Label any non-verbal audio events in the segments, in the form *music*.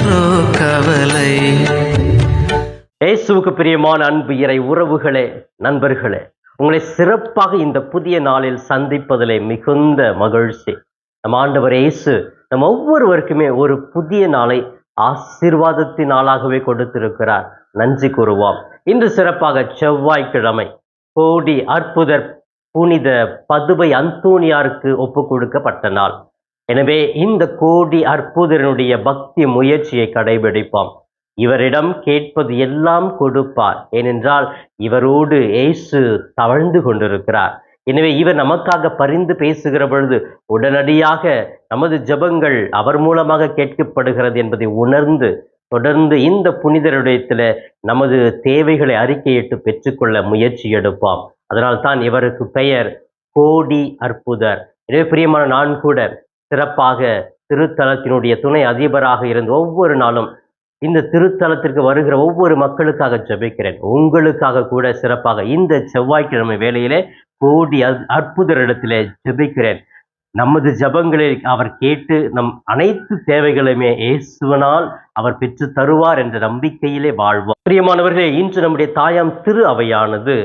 என்றோ கவலை. இயேசுவுக்கு பிரியமான அன்பு இறை உறவுகளே நண்பர்களே உங்களை சிறப்பாக இந்த புதிய நாளில் சந்திப்பதிலே மிகுந்த மகிழ்ச்சி. நம் ஆண்டவர் இயேசு நம் ஒவ்வொருவருக்குமே ஒரு புதிய நாளை ஆசீர்வாதத்தின் நாளாகவே கொடுத்திருக்கிறார். நன்றி கூறுவோம். இன்று சிறப்பாக செவ்வாய்க்கிழமை கோடி அற்புதர் புனித பதுவை அந்தோனியாருக்கு ஒப்பு கொடுக்கப்பட்ட நாள். எனவே இந்த கோடி அற்புதனுடைய பக்தி முயற்சியை கடைபிடிப்போம். இவரிடம் கேட்பது எல்லாம் கொடுப்பார். ஏனென்றால் இவரோடு ஏசு தவழ்ந்து கொண்டிருக்கிறார். எனவே இவர் நமக்காக பரிந்து பேசுகிற பொழுது உடனடியாக நமது ஜெபங்கள் அவர் மூலமாக கேட்கப்படுகிறது என்பதை உணர்ந்து தொடர்ந்து இந்த புனிதருடையத்தில் நமது தேவைகளை அறிக்கையிட்டு பெற்றுக்கொள்ள முயற்சி எடுப்போம். அதனால் தான் இவருக்கு பெயர் கோடி அற்புதர். எனவே பிரியமான நான் கூட சிறப்பாக திருத்தலத்தினுடைய துணை அதிபராக இருந்து ஒவ்வொரு நாளும் இந்த திருத்தலத்திற்கு வருகிற ஒவ்வொரு மக்களுக்காக ஜெபிக்கிறேன். உங்களுக்காக கூட சிறப்பாக இந்த செவ்வாய்க்கிழமை வேலையிலே கோடி அற்புதரிடத்திலே ஜபிக்கிறேன். நமது ஜபங்களில் அவர் கேட்டு நம் அனைத்து தேவைகளுமே இயேசுவனால் அவர் பெற்று தருவார் என்ற நம்பிக்கையிலே வாழ்வோம். பிரியமானவர்களே இன்று நம்முடைய தாயாம் திரு அவையானது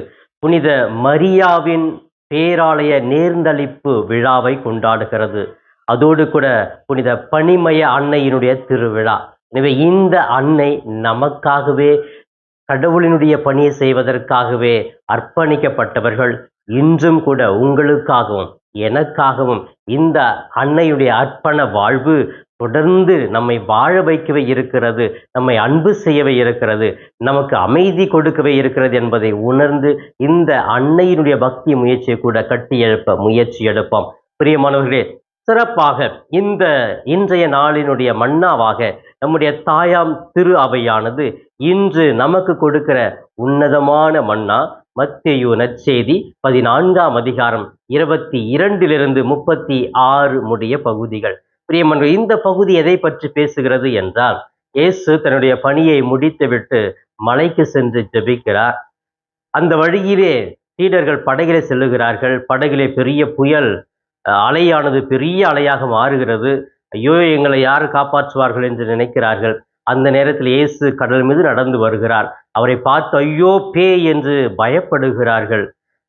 புனித மரியாவின் பேராலய நேர்ந்தளிப்பு விழாவை கொண்டாடுகிறது. அதோடு கூட புனித பனிமய அன்னையினுடைய திருவிழா. எனவே இந்த அன்னை நமக்காகவே கடவுளினுடைய பணியை செய்வதற்காகவே அர்ப்பணிக்கப்பட்டவர்கள் இன்றும் கூட உங்களுக்காகவும் எனக்காகவும் இந்த அன்னையுடைய அர்ப்பண வாழ்வு தொடர்ந்து நம்மை வாழ வைக்கவே இருக்கிறது நம்மை அன்பு செய்யவே இருக்கிறது நமக்கு அமைதி கொடுக்கவே இருக்கிறது என்பதை உணர்ந்து இந்த அன்னையினுடைய பக்தி முயற்சியை கூட கட்டி எழுப்ப முயற்சி எடுப்போம். பிரியமானவர்களே சிறப்பாக இந்த இன்றைய நாளினுடைய மன்னாவாக நம்முடைய தாயாம் திரு அவையானது இன்று நமக்கு கொடுக்கிற உன்னதமான மன்னா மத்தேயு நற்செய்தி பதினான்காம் அதிகாரம் இருபத்தி இரண்டிலிருந்து முப்பத்தி ஆறு முடிய பகுதிகள். பிரியமன்ற இந்த பகுதி எதை பற்றி பேசுகிறது என்றால் இயேசு தன்னுடைய பணியை முடித்துவிட்டு மலைக்கு சென்று ஜெபிக்கிறார். அந்த வழியிலே சீடர்கள் படகிலே செல்லுகிறார்கள். படகிலே பெரிய புயல் அலையானது பெரிய அலையாக மாறுகிறது. ஐயோ எங்களை யார் காப்பாற்றுவார்கள் என்று நினைக்கிறார்கள். அந்த நேரத்தில் இயேசு கடல் மீது நடந்து வருகிறார். அவரை பார்த்து ஐயோ பேய் என்று பயப்படுகிறார்கள்.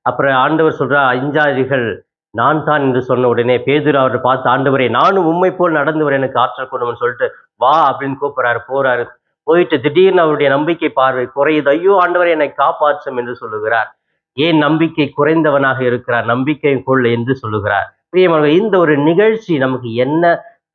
அப்புறம் ஆண்டவர் சொல்கிறார் அஞ்சாதிகள் நான் தான் என்று சொன்ன உடனே பேதுரு அவரை பார்த்து ஆண்டவரே நானும் உண்மை போல் நடந்து வரேன் எனக்கு ஆற்றல் கொடுன்னு சொல்லிட்டு வா அப்படின்னு கூப்பிட்றாரு. போறாரு. போயிட்டு திடீர்னு அவருடைய நம்பிக்கை பார்வை குறையுது. ஐயோ ஆண்டவரை என்னை காப்பாற்றும் என்று சொல்லுகிறார். ஏன் நம்பிக்கை குறைந்தவனாக இருக்கிறார்? நம்பிக்கை கொள் என்று சொல்லுகிறார். பிரியமானவர்களே, இந்த ஒரு நிகழ்ச்சி நமக்கு என்ன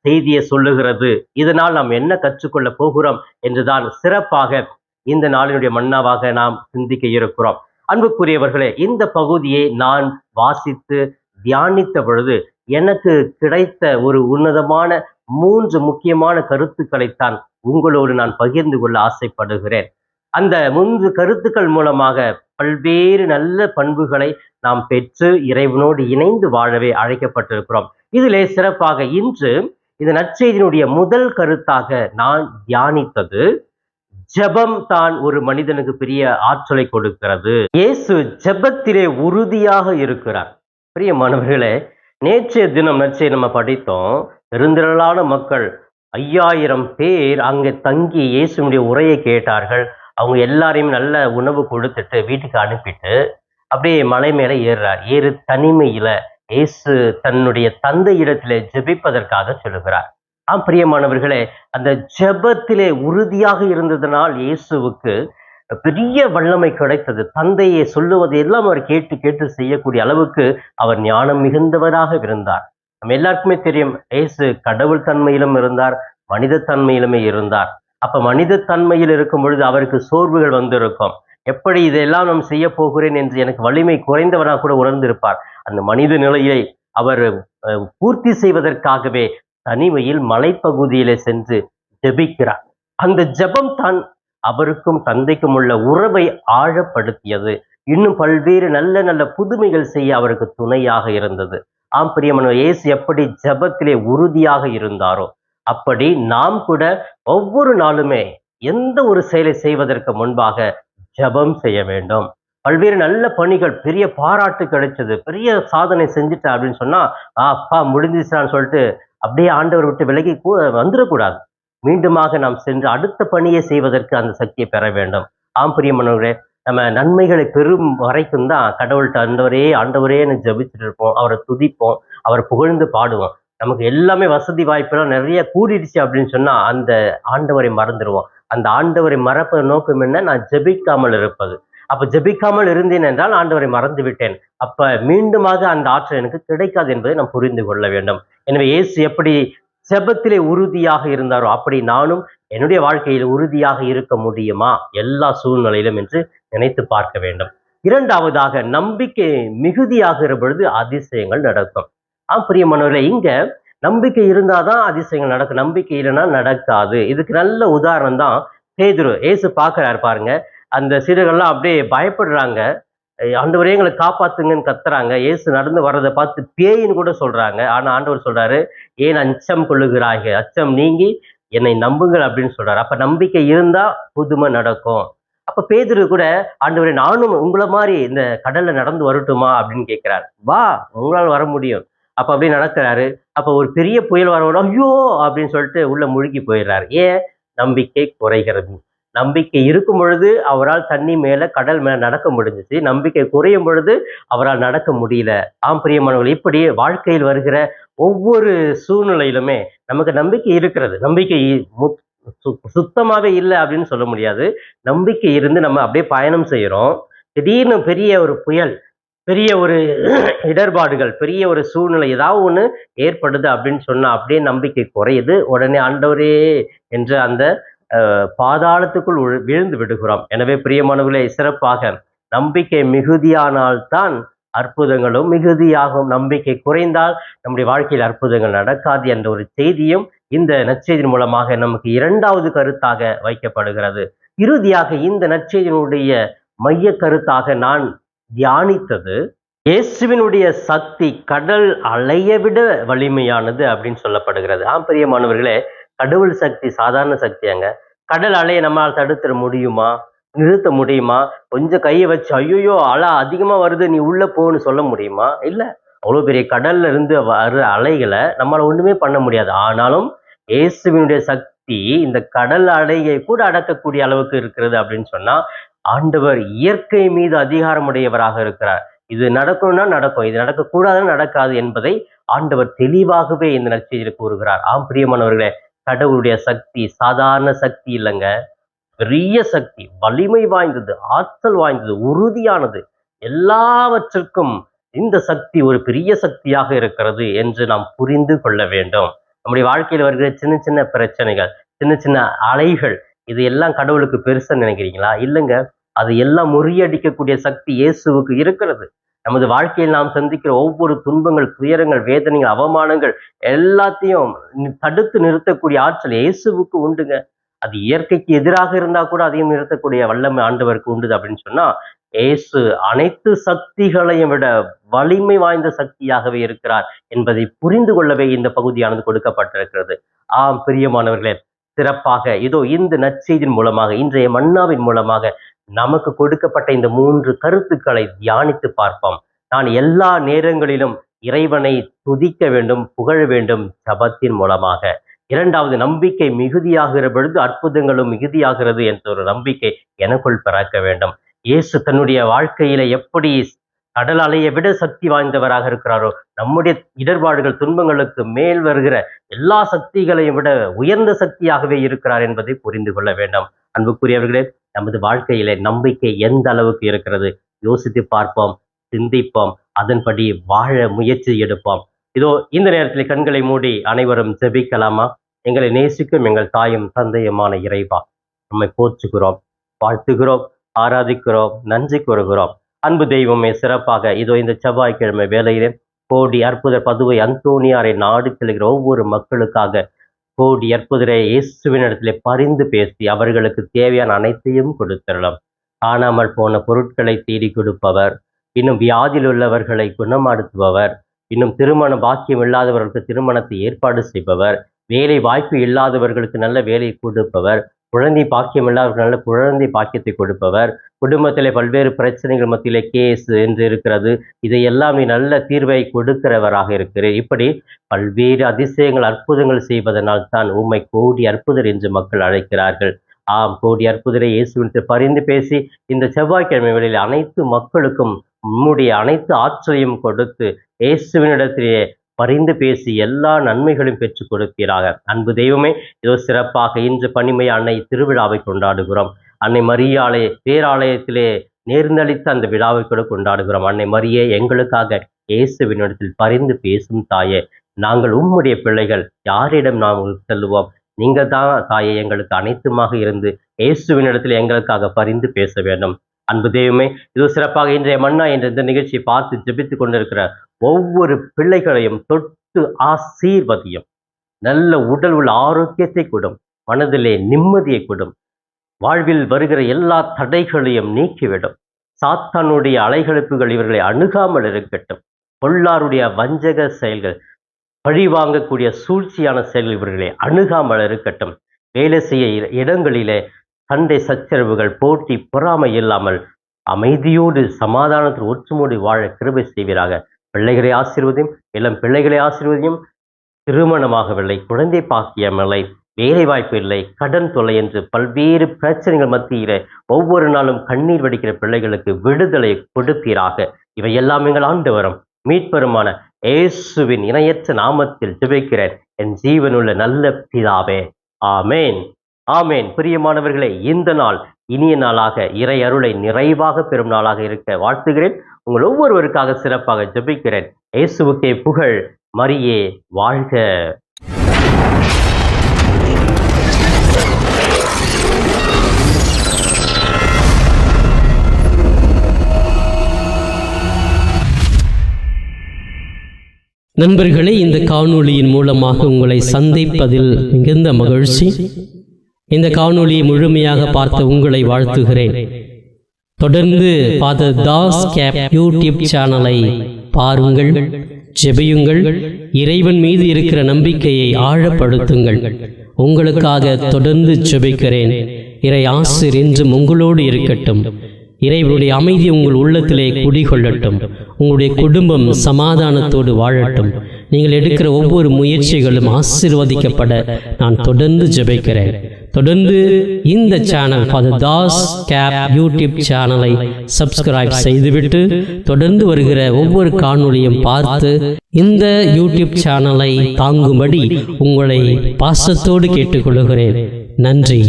செய்தியை சொல்லுகிறது? இதனால் நாம் என்ன கற்றுக்கொள்ள போகிறோம் என்றுதான் சிறப்பாக இந்த நாளினுடைய மன்னாவாக நாம் சிந்திக்க இருக்கிறோம். அன்புக்குரியவர்களே இந்த பகுதியை நான் வாசித்து தியானித்த பொழுது எனக்கு கிடைத்த ஒரு உன்னதமான மூன்று முக்கியமான கருத்துக்களைத்தான் உங்களோடு நான் பகிர்ந்து கொள்ள ஆசைப்படுகிறேன். அந்த மூன்று கருத்துக்கள் மூலமாக பல்வேறு நல்ல பண்புகளை நாம் பெற்று இறைவனோடு இணைந்து வாழவே அழைக்கப்பட்டிருக்கிறோம். இதிலே சிறப்பாக இன்று இந்த நற்செய்தியினுடைய முதல் கருத்தாக நான் தியானித்தது ஜபம் தான் ஒரு மனிதனுக்கு பெரிய ஆற்றலை கொடுக்கிறது. இயேசு ஜெபத்திலே உறுதியாக இருக்கிறார். பிரியமானவர்களே நேற்றைய தினம் நச்சை நம்ம படித்தோம் பெருந்திரளான மக்கள் ஐயாயிரம் பேர் அங்கே தங்கி இயேசுனுடைய உரையை கேட்டார்கள். அவங்க எல்லாரையும் நல்ல உணவு கொடுத்துட்டு வீட்டுக்கு அனுப்பிட்டு அப்படியே மலை மேலே ஏறுறார். ஏறு தனிமையில இயேசு தன்னுடைய தந்தை இடத்திலே ஜெபிப்பதற்காக சொல்லுகிறார். ஆம் பிரியமானவர்களே அந்த ஜெபத்திலே உறுதியாக இருந்ததனால் இயேசுவுக்கு பெரிய வல்லமை கிடைத்தது. தந்தையை சொல்லுவதை எல்லாம் அவர் கேட்டு கேட்டு செய்யக்கூடிய அளவுக்கு அவர் ஞானம் மிகுந்தவராக இருந்தார். நம்ம எல்லாருக்குமே தெரியும் இயேசு கடவுள் தன்மையிலும் இருந்தார் மனித தன்மையிலுமே இருந்தார். அப்போ மனித தன்மையில் இருக்கும் பொழுது அவருக்கு சோர்வுகள் வந்திருக்கும். எப்படி இதெல்லாம் நாம் செய்ய போகிறேன் என்று எனக்கு வலிமை குறைந்தவராக கூட உணர்ந்திருப்பார். அந்த மனித நிலையை அவர் பூர்த்தி செய்வதற்காகவே தனிமையில் மலைப்பகுதியிலே சென்று ஜெபிக்கிறார். அந்த ஜெபம் தான் அவருக்கும் தந்தைக்கும் உள்ள உறவை ஆழப்படுத்தியது. இன்னும் பல்வேறு நல்ல நல்ல புதுமைகள் செய்ய அவருக்கு துணையாக இருந்தது. ஆம் பிரியமன இயேசு எப்படி ஜெபத்திலே உறுதியாக இருந்தாரோ அப்படி நாம் கூட ஒவ்வொரு நாளுமே எந்த ஒரு செயலை செய்வதற்கு முன்பாக ஜெபம் செய்ய வேண்டும். பல்வேறு நல்ல பணிகள் பெரிய பாராட்டு கிடைச்சது பெரிய சாதனை செஞ்சுட்டேன் அப்படின்னு சொன்னா "ஆ, அப்பா முடிஞ்சிச்சான்னு சொல்லிட்டு அப்படியே ஆண்டவர் விட்டு விலகி கூ- வந்துடக்கூடாது. மீண்டுமாக நாம் சென்று அடுத்த பணியை செய்வதற்கு அந்த சக்தியை பெற வேண்டும். ஆம் பிரியமானவர்களே நம்ம நன்மைகளை பெறும் வரைக்கும் தான் கடவுள்கிட்ட ஆண்டவரே ஆண்டவரேன்னு இருப்போம். அவரை துதிப்போம். அவரை புகழ்ந்து பாடுவோம். நமக்கு எல்லாமே வசதி வாய்ப்பெல்லாம் நிறைய கூடிடுச்சு அப்படின்னு சொன்னால் அந்த ஆண்டவரை மறந்துடுவோம் அந்த ஆண்டவரை மறப்பது நோக்கம் என்ன? நான் ஜெபிக்காமல் இருப்பது. அப்போ ஜெபிக்காமல் இருந்தேன் என்றால் ஆண்டவரை மறந்து விட்டேன். அப்போ மீண்டுமாக அந்த ஆற்றல் எனக்கு கிடைக்காது என்பதை நாம் புரிந்து கொள்ள வேண்டும். எனவே இயேசு எப்படி செபத்திலே உறுதியாக இருந்தாரோ அப்படி நானும் என்னுடைய வாழ்க்கையில் உறுதியாக இருக்க முடியுமா? எல்லா சூழ்நிலையிலும் என்று நினைத்து பார்க்க வேண்டும். இரண்டாவதாக நம்பிக்கை மிகுதியாகிற பொழுது அதிசயங்கள் நடக்கும். ஆம் பிரியமானவர்களே இங்க நம்பிக்கை இருந்தாதான் அதிசயங்கள் நடக்கும். நம்பிக்கை இல்லைன்னா நடக்காது. இதுக்கு நல்ல உதாரணம் தான் பேதுரு. ஏசு பார்க்கறாரு பாருங்க. அந்த சீடர்கள்லாம் அப்படியே பயப்படுறாங்க. ஆண்டவரே எங்களை காப்பாத்துங்கன்னு கத்துறாங்க. ஏசு நடந்து வர்றதை பார்த்து பேயின்னு கூட சொல்றாங்க. ஆனா ஆண்டவர் சொல்றாரு ஏன் அச்சம் கொள்ளுகிறாய்க? அச்சம் நீங்கி என்னை நம்புங்கள் அப்படின்னு சொல்றாரு. அப்ப நம்பிக்கை இருந்தா புதுமை நடக்கும். அப்ப பேதுரு கூட ஆண்டவரே நானும் உங்களை மாதிரி இந்த கடல்ல நடந்து வரட்டுமா? அப்படின்னு கேட்கிறாரு வா உங்களால் வர முடியும். அப்ப அப்படியே நடக்கிறாரு. அப்ப ஒரு பெரிய புயல் வரவோட ஐயோ! அப்படின்னு சொல்லிட்டு உள்ள முழுகி போயிடுறாரு. ஏன்? நம்பிக்கை குறைகிறது. நம்பிக்கை இருக்கும் பொழுது அவரால் தண்ணி மேல கடல் மேல நடக்க முடிஞ்சிச்சு. நம்பிக்கை குறையும் பொழுது அவரால் நடக்க முடியல. ஆம் பிரியமானவர்கள் இப்படி வாழ்க்கையில் வருகிற ஒவ்வொரு சூழ்நிலையிலுமே நமக்கு நம்பிக்கை இருக்கிறது. நம்பிக்கை மு- சு- சுத்தமாவே இல்லை அப்படின்னு சொல்ல முடியாது. நம்பிக்கை இருந்து நம்ம அப்படியே பயணம் செய்யறோம் திடீர்னு பெரிய ஒரு புயல் பெரிய ஒரு *clears throat* இடர்பாடுகள் பெரிய ஒரு சூழ்நிலை ஏதாவது ஒன்று ஏற்படுது அப்படின்னு சொன்னால் அப்படியே நம்பிக்கை குறையுது. உடனே ஆண்டவரே என்று அந்த பாதாளத்துக்குள் விழுந்து விடுகிறோம். எனவே பிரியமானவர்களே சிறப்பாக நம்பிக்கை மிகுதியானால்தான் அற்புதங்களும் மிகுதியாகும் நம்பிக்கை குறைந்தால் நம்முடைய வாழ்க்கையில் அற்புதங்கள் நடக்காது என்ற ஒரு செய்தியும் இந்த நற்செய்தியின் மூலமாக நமக்கு இரண்டாவது கருத்தாக வைக்கப்படுகிறது. இறுதியாக இந்த நற்செய்தியினுடைய மைய கருத்தாக நான் தியானித்தது இயேசுவினுடைய சக்தி கடல் அலைய விட வலிமையானது அப்படின்னு சொல்லப்படுகிறது. ஆம் பெரிய மாணவர்களே கடவுள் சக்தி சாதாரண சக்தியாங்க கடல் அலையை நம்மளால் தடுத்துட முடியுமா? நிறுத்த முடியுமா? கொஞ்சம் கையை வச்சு ஐயோ அலை அதிகமா வருது நீ உள்ள போன்னு சொல்ல முடியுமா? இல்ல. அவ்வளவு பெரிய கடல்ல இருந்து வர அலைகளை நம்மளால ஒண்ணுமே பண்ண முடியாது. ஆனாலும் இயேசுவினுடைய சக்தி இந்த கடல் அலையை கூட அடக்கக்கூடிய அளவுக்கு இருக்கிறது அப்படின்னு சொன்னா ஆண்டவர் இயற்கை மீது அதிகாரமுடையவராக இருக்கிறார். இது நடக்கணும்னா நடக்கும். இது நடக்கக்கூடாதுன்னு நடக்காது என்பதை ஆண்டவர் தெளிவாகவே இந்த நற்செய்தியில் கூறுகிறார். ஆம் பிரியமானவர்களே கடவுளுடைய சக்தி சாதாரண சக்தி இல்லைங்க. பெரிய சக்தி வலிமை வாய்ந்தது ஆற்றல் வாய்ந்தது உறுதியானது. எல்லாவற்றிற்கும் இந்த சக்தி ஒரு பெரிய சக்தியாக இருக்கிறது என்று நாம் புரிந்து கொள்ள வேண்டும். நம்முடைய வாழ்க்கையில் வருகிற சின்ன சின்ன பிரச்சனைகள் சின்ன சின்ன அலைகள் இது எல்லாம் கடவுளுக்கு பெருசுன்னு நினைக்கிறீங்களா? இல்லைங்க. அது எல்லாம் முறியடிக்கக்கூடிய சக்தி இயேசுவுக்கு இருக்கிறது. நமது வாழ்க்கையில் நாம் சந்திக்கிற ஒவ்வொரு துன்பங்கள் துயரங்கள் வேதனைகள் அவமானங்கள் எல்லாத்தையும் தடுத்து நிறுத்தக்கூடிய ஆற்றல் இயேசுவுக்கு உண்டுங்க. அது இயற்கைக்கு எதிராக இருந்தா கூட அதையும் நிறுத்தக்கூடிய வல்லமை ஆண்டவருக்கு உண்டு அப்படின்னு சொன்னா இயேசு அனைத்து சக்திகளையும் விட வலிமை வாய்ந்த சக்தியாகவே இருக்கிறார் என்பதை புரிந்து கொள்ளவே இந்த பகுதியானது கொடுக்கப்பட்டிருக்கிறது. ஆம் பிரியமானவர்களே சிறப்பாக இதோ இந்த நற்செய்தியின் மூலமாக இன்றைய மன்னாவின் மூலமாக நமக்கு கொடுக்கப்பட்ட இந்த மூன்று கருத்துக்களை தியானித்து பார்ப்போம். நான் எல்லா நேரங்களிலும் இறைவனை துதிக்க வேண்டும் புகழ வேண்டும் ஜபத்தின் மூலமாக. இரண்டாவது நம்பிக்கை மிகுதியாகிற பொழுது அற்புதங்களும் மிகுதியாகிறது என்ற ஒரு நம்பிக்கை எனக்குள் பிறக்க வேண்டும். இயேசு தன்னுடைய வாழ்க்கையில எப்படி கடல் அலையை விட சக்தி வாய்ந்தவராக இருக்கிறாரோ? நம்முடைய இடர்பாடுகள் துன்பங்களுக்கு மேல் வருகிற எல்லா சக்திகளையும் விட உயர்ந்த சக்தியாகவே இருக்கிறார் என்பதை புரிந்து கொள்ள வேண்டும். அன்புக்குரியவர்களே நமது வாழ்க்கையில நம்பிக்கை எந்த அளவுக்கு இருக்கிறது? யோசித்து பார்ப்போம் சிந்திப்போம் அதன்படி வாழ முயற்சி எடுப்போம். இதோ இந்த நேரத்தில் கண்களை மூடி அனைவரும் ஜெபிக்கலாமா? எங்களை நேசிக்கும் எங்கள் தாயும் தந்தையுமான இறைவா நம்மை போற்றுகிறோம் வாழ்த்துகிறோம் ஆராதிக்கிறோம் நன்றி கூறுகிறோம் அன்பு தெய்வமே சிறப்பாக இதோ இந்த செவ்வாய்க்கிழமை வேலையிலே கோடி அற்புத பதுவை அந்தோனியாரை நாடு செல்கிற ஒவ்வொரு மக்களுக்காக கோடி அற்புதரை இயேசுவினிடத்திலே பரிந்து பேசி அவர்களுக்கு தேவையான அனைத்தையும் கொடுத்திடலாம். காணாமல் போன பொருட்களை தேடி கொடுப்பவர். இன்னும் வியாதியில் உள்ளவர்களை குணமாடுத்துபவர். இன்னும் திருமண பாக்கியம் இல்லாதவர்களுக்கு திருமணத்தை ஏற்பாடு செய்பவர். வேலை வாய்ப்பு இல்லாதவர்களுக்கு நல்ல வேலை கொடுப்பவர். குழந்தை பாக்கியம் இல்லாதவர்களால் குழந்தை பாக்கியத்தை கொடுப்பவர். குடும்பத்தில் பல்வேறு பிரச்சனைகள் மத்தியில் கேஸ் என்று இருக்கிறது. இதை எல்லாமே நல்ல தீர்வை கொடுக்கிறவராக இருக்கிறேன். இப்படி பல்வேறு அதிசயங்கள் அற்புதங்கள் செய்வதனால் தான் உம்மை கோடி அற்புதர் என்று மக்கள் அழைக்கிறார்கள். ஆம் கோடி அற்புதரை இயேசுவின் பரிந்து பேசி இந்த செவ்வாய்க்கிழமை வழியில் அனைத்து மக்களுக்கும் உம்முடைய அனைத்து ஆற்றலையும் கொடுத்து இயேசுவினிடத்திலே பரிந்து பேசி எல்லா நன்மைகளையும் பெற்றுக் கொடுப்பீராக. அன்பு தெய்வமே இதோ சிறப்பாக இன்று பனிமை அன்னை திருவிழாவை கொண்டாடுகிறோம். அன்னை மரியாலய பேராலயத்திலே நேர்ந்தளித்த அந்த விழாவை கூட கொண்டாடுகிறோம். அன்னை மரியே எங்களுக்காக இயேசுவினிடத்தில் பரிந்து பேசும் தாயே. நாங்கள் உம்முடைய பிள்ளைகள் யாரிடம் நாம் செல்லுவோம்? நீங்க தான் தாயே எங்களுக்கு அனைத்துமாக இருந்து இயேசுவினிடத்தில் எங்களுக்காக பரிந்து பேச வேண்டும். அன்பு தெய்வமே இது சிறப்பாக இன்றைய மன்னா என்ற இந்த நிகழ்ச்சியை பார்த்து ஜெபித்து கொண்டிருக்கிற ஒவ்வொரு பிள்ளைகளையும் தொட்டு ஆசீர்வதியும். நல்ல உடல் உள்ள ஆரோக்கியத்தை கொடும் மனதிலே நிம்மதியை கொடும் வாழ்வில் வருகிற எல்லா தடைகளையும் நீக்கிவிடும். சாத்தானுடைய அலைகழிப்புகள் இவர்களை அணுகாமல் இருக்கட்டும். பொல்லாருடைய வஞ்சக செயல்கள் பழி வாங்கக்கூடிய சூழ்ச்சியான செயல்கள் இவர்களை அணுகாமல் இருக்கட்டும். வேலை செய்ய இடங்களிலே சண்டை சச்சரவுகள் போட்டி பொறாமை இல்லாமல் அமைதியோடு சமாதானத்தில் ஒற்றுமோடு வாழ கிருபை செய்வீராக. பிள்ளைகளை ஆசீர்வதியும் இளம் பிள்ளைகளை ஆசீர்வதியும். திருமணமாகவில்லை குழந்தை பாக்கியமில்லை வேலை வாய்ப்பு இல்லை கடன் தொல்லை என்று பல்வேறு பிரச்சனைகள் மத்தியில ஒவ்வொரு நாளும் கண்ணீர் வடிக்கிற பிள்ளைகளுக்கு விடுதலை கொடுப்பீராக. இவை எல்லாம் எங்கள் ஆண்டு வரும் மீட்பெருமான இயேசுவின் இணையற்ற நாமத்தில் துவைக்கிறேன். என் ஜீவனுள்ள நல்ல பிதாவே. ஆமேன். ஆமேன். பிரியமானவர்களே இந்த நாள் இனிய நாளாக இறை அருளை நிறைவாக பெறும் நாளாக இருக்க வாழ்த்துகிறேன். உங்கள் ஒவ்வொருவருக்காக சிறப்பாக ஜபிக்கிறேன். இயேசுவுக்கே புகழ் மரியே வாழ்க. நண்பர்களே இந்த காணொளியின் மூலமாக உங்களை சந்திப்பதில் மிகுந்த மகிழ்ச்சி. இந்த காணொளியை முழுமையாக பார்த்த உங்களை வாழ்த்துகிறேன். தொடர்ந்து ஃபாதர் தாஸ் கேப் யூடியூப் சேனலை பாருங்கள் ஜெபியுங்கள் இறைவன் மீது இருக்கிற நம்பிக்கையை ஆழப்படுத்துங்கள். உங்களுக்காக தொடர்ந்து ஜெபிக்கிறேன். இறை ஆசிர் என்றும் உங்களோடு இருக்கட்டும். இறைவனுடைய அமைதி உங்கள் உள்ளத்திலே குடிகொள்ளட்டும். உங்களுடைய குடும்பம் சமாதானத்தோடு வாழட்டும். நீங்கள் எடுக்கிற ஒவ்வொரு முயற்சிகளும் ஆசிர்வதிக்கப்பட நான் தொடர்ந்து ஜெபிக்கிறேன். தொடர்ந்து இந்த சேனல் ஃபாதர் தாஸ் கேப் யூடியூப் சேனலை சப்ஸ்கிரைப் செய்துவிட்டு தொடர்ந்து வருகிற ஒவ்வொரு காணொளியும் பார்த்து இந்த யூடியூப் சேனலை தாங்கும்படி உங்களை பாசத்தோடு கேட்டுக்கொள்கிறேன். நன்றி.